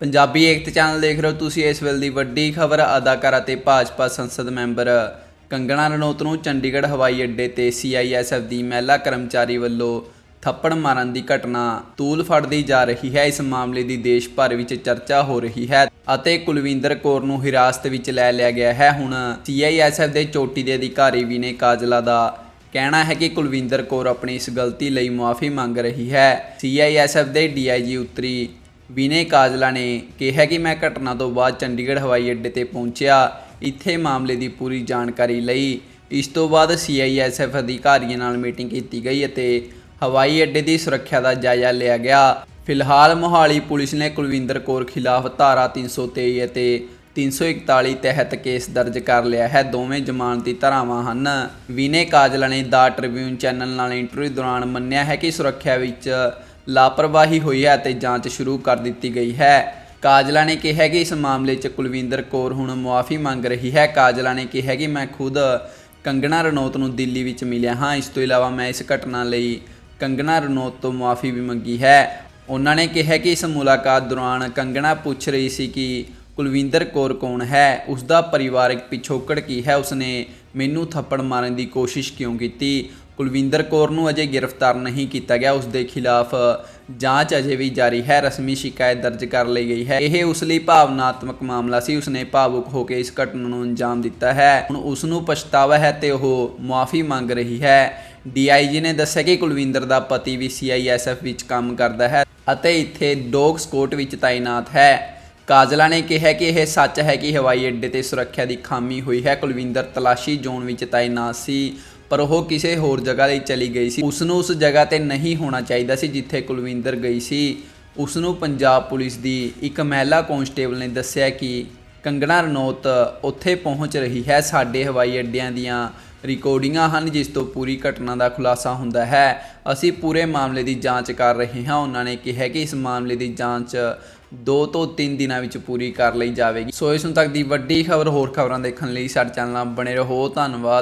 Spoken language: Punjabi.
ਪੰਜਾਬੀ ਏਕਤਾ ਚੈਨਲ ਦੇਖ ਰਹੇ ਹੋ ਤੁਸੀਂ ਇਸ ਵੇਲੇ ਦੀ ਵੱਡੀ ਖਬਰ, ਅਦਾਕਾਰਾ ਤੇ ਭਾਜਪਾ ਸੰਸਦ ਮੈਂਬਰ ਕੰਗਣਾ ਰਣੌਤ ਨੂੰ ਚੰਡੀਗੜ੍ਹ ਹਵਾਈ ਅੱਡੇ ਤੇ ਸੀਆਈਐਸਐਫ ਦੀ ਮਹਿਲਾ ਕਰਮਚਾਰੀ ਵੱਲੋਂ ਥੱਪੜ ਮਾਰਨ ਦੀ ਘਟਨਾ ਤੂਲ ਫੜਦੀ ਜਾ ਰਹੀ ਹੈ। ਇਸ ਮਾਮਲੇ ਦੀ ਦੇਸ਼ ਭਰ ਵਿੱਚ ਚਰਚਾ ਹੋ ਰਹੀ ਹੈ ਅਤੇ ਕੁਲਵਿੰਦਰ ਕੌਰ ਨੂੰ ਹਿਰਾਸਤ ਵਿੱਚ ਲੈ ਲਿਆ ਗਿਆ ਹੈ। ਹੁਣ ਸੀਆਈਐਸਐਫ ਦੇ ਚੋਟੀ ਦੇ ਅਧਿਕਾਰੀ ਵਿਨੇ ਕਾਜਲਾ ਦਾ ਕਹਿਣਾ ਹੈ ਕਿ ਕੁਲਵਿੰਦਰ ਕੌਰ ਆਪਣੀ ਇਸ ਗਲਤੀ ਲਈ ਮੁਆਫੀ ਮੰਗ ਰਹੀ ਹੈ। ਸੀਆਈਐਸਐਫ ਦੇ ਡੀਆਈਜੀ ਉੱਤਰੀ ਵਿਨੇ ਕਾਜਲਾ ਨੇ ਕਿਹਾ ਕਿ ਮੈਂ ਘਟਨਾ ਤੋਂ ਬਾਅਦ ਚੰਡੀਗੜ੍ਹ ਹਵਾਈ ਅੱਡੇ ਤੇ ਪਹੁੰਚਿਆ। ਇੱਥੇ ਮਾਮਲੇ ਦੀ ਪੂਰੀ ਜਾਣਕਾਰੀ ਲਈ ਇਸ ਤੋਂ ਬਾਅਦ ਸੀਆਈਐਸਐਫ ਅਧਿਕਾਰੀਆਂ ਨਾਲ ਮੀਟਿੰਗ ਕੀਤੀ ਗਈ ਅਤੇ ਹਵਾਈ ਅੱਡੇ ਦੀ ਸੁਰੱਖਿਆ ਦਾ ਜਾਇਜ਼ਾ ਲਿਆ ਗਿਆ। ਫਿਲਹਾਲ ਮੋਹਾਲੀ ਪੁਲਿਸ ਨੇ ਕੁਲਵਿੰਦਰ ਕੌਰ ਖਿਲਾਫ ਧਾਰਾ 323 ਅਤੇ 341 ਤਹਿਤ ਕੇਸ ਦਰਜ ਕਰ ਲਿਆ ਹੈ। ਦੋਵੇਂ ਜ਼ਮਾਨਤੀ ਧਾਰਾਵਾਂ ਹਨ। ਵਿਨੇ ਕਾਜਲਾ ਨੇ ਦਾ ਟ੍ਰਿਬਿਊਨ ਚੈਨਲ ਨਾਲ ਇੰਟਰਵਿਊ ਦੌਰਾਨ ਮੰਨਿਆ ਹੈ ਕਿ ਸੁਰੱਖਿਆ ਵਿੱਚ ਲਾਪਰਵਾਹੀ ਹੋਈ ਹੈ ਅਤੇ ਜਾਂਚ ਸ਼ੁਰੂ ਕਰ ਦਿੱਤੀ ਗਈ ਹੈ। ਕਾਜਲਾ ਨੇ ਕਿਹਾ ਕਿ ਇਸ ਮਾਮਲੇ 'ਚ ਕੁਲਵਿੰਦਰ ਕੌਰ ਹੁਣ ਮੁਆਫੀ ਮੰਗ ਰਹੀ ਹੈ। ਕਾਜਲਾ ਨੇ ਕਿਹਾ ਕਿ ਮੈਂ ਖੁਦ ਕੰਗਣਾ ਰਣੌਤ ਨੂੰ ਦਿੱਲੀ ਵਿੱਚ ਮਿਲਿਆ ਹਾਂ। ਇਸ ਤੋਂ ਇਲਾਵਾ ਮੈਂ ਇਸ ਘਟਨਾ ਲਈ ਕੰਗਣਾ ਰਣੌਤ ਤੋਂ ਮੁਆਫੀ ਵੀ ਮੰਗੀ ਹੈ। ਉਹਨਾਂ ਨੇ ਕਿਹਾ ਕਿ ਇਸ ਮੁਲਾਕਾਤ ਦੌਰਾਨ ਕੰਗਣਾ ਪੁੱਛ ਰਹੀ ਸੀ ਕਿ ਕੁਲਵਿੰਦਰ ਕੌਰ ਕੌਣ ਹੈ? ਉਸ ਦਾ ਪਰਿਵਾਰਕ ਪਿਛੋਕੜ ਕੀ ਹੈ? ਉਸਨੇ ਮੈਨੂੰ ਥੱਪੜ ਮਾਰਨ ਦੀ ਕੋਸ਼ਿਸ਼ ਕਿਉਂ ਕੀਤੀ? ਕੁਲਵਿੰਦਰ ਕੌਰ ਨੂੰ ਅਜੇ ਗ੍ਰਿਫਤਾਰ ਨਹੀਂ ਕੀਤਾ ਗਿਆ। ਉਸ ਦੇ ਖਿਲਾਫ ਜਾਂਚ ਅਜੇ ਵੀ ਜਾਰੀ ਹੈ, ਰਸਮੀ ਸ਼ਿਕਾਇਤ ਦਰਜ ਕਰ ਲਈ ਗਈ ਹੈ। ਇਹ ਉਸ ਲਈ ਭਾਵਨਾਤਮਕ ਮਾਮਲਾ ਸੀ। ਉਸਨੇ ਭਾਵੁਕ ਹੋ ਕੇ ਇਸ ਘਟਨਾ ਨੂੰ ਅੰਜਾਮ ਦਿੱਤਾ ਹੈ। ਹੁਣ ਉਸ ਨੂੰ ਪਛਤਾਵਾ ਹੈ ਤੇ ਉਹ ਮੁਆਫੀ ਮੰਗ ਰਹੀ ਹੈ। ਡੀਆਈਜੀ ਨੇ ਦੱਸਿਆ ਕਿ ਕੁਲਵਿੰਦਰ ਦਾ ਪਤੀ ਵੀ ਸੀਆਈਐਸਐਫ ਵਿੱਚ ਕੰਮ ਕਰਦਾ ਹੈ ਅਤੇ ਇੱਥੇ ਡੌਗ ਸਕੋਟ ਵਿੱਚ ਤਾਇਨਾਤ ਹੈ। ਕਾਜਲਾ ਨੇ ਕਿਹਾ ਕਿ ਇਹ ਸੱਚ ਹੈ ਕਿ ਹਵਾਈ ਅੱਡੇ ਤੇ ਸੁਰੱਖਿਆ ਦੀ ਖਾਮੀ ਹੋਈ ਹੈ। ਕੁਲਵਿੰਦਰ ਤਲਾਸ਼ੀ ਜ਼ੋਨ ਵਿੱਚ ਤਾਇਨਾਤ ਸੀ। ਪਰ ਉਹ ਕਿਸੇ ਹੋਰ ਜਗ੍ਹਾ ਲਈ ਚਲੀ ਗਈ ਸੀ। ਉਸ ਨੂੰ ਉਸ ਜਗ੍ਹਾ ਤੇ ਨਹੀਂ ਹੋਣਾ ਚਾਹੀਦਾ ਸੀ ਜਿੱਥੇ ਕੁਲਵਿੰਦਰ ਗਈ ਸੀ। ਉਸ ਨੂੰ ਪੰਜਾਬ ਪੁਲਿਸ ਦੀ ਇੱਕ ਮਹਿਲਾ ਕਾਂਸਟੇਬਲ ਨੇ ਦੱਸਿਆ ਕਿ ਕੰਗਣਾ ਰਣੌਤ ਉੱਥੇ ਪਹੁੰਚ ਰਹੀ ਹੈ। ਸਾਡੇ ਹਵਾਈ ਅੱਡਿਆਂ ਦੀਆਂ ਰਿਕਾਰਡਿੰਗਾਂ ਹਨ, ਜਿਸ ਤੋਂ ਪੂਰੀ ਘਟਨਾ ਦਾ ਖੁਲਾਸਾ ਹੁੰਦਾ ਹੈ। ਅਸੀਂ ਪੂਰੇ ਮਾਮਲੇ ਦੀ ਜਾਂਚ ਕਰ ਰਹੇ ਹਾਂ। ਉਹਨਾਂ ਨੇ ਕਿਹਾ ਕਿ ਇਸ ਮਾਮਲੇ ਦੀ ਜਾਂਚ 2 ਤੋਂ 3 ਦਿਨਾਂ ਵਿੱਚ ਪੂਰੀ ਕਰ ਲਈ ਜਾਵੇਗੀ। ਸੋ ਇਸ ਨੂੰ ਤੱਕ ਦੀ ਵੱਡੀ ਖਬਰ ਹੋਰ ਖਬਰਾਂ ਦੇਖਣ ਲਈ ਸਾਡੇ ਚੈਨਲ ਨਾਲ ਬਣੇ ਰਹੋ। ਧੰਨਵਾਦ।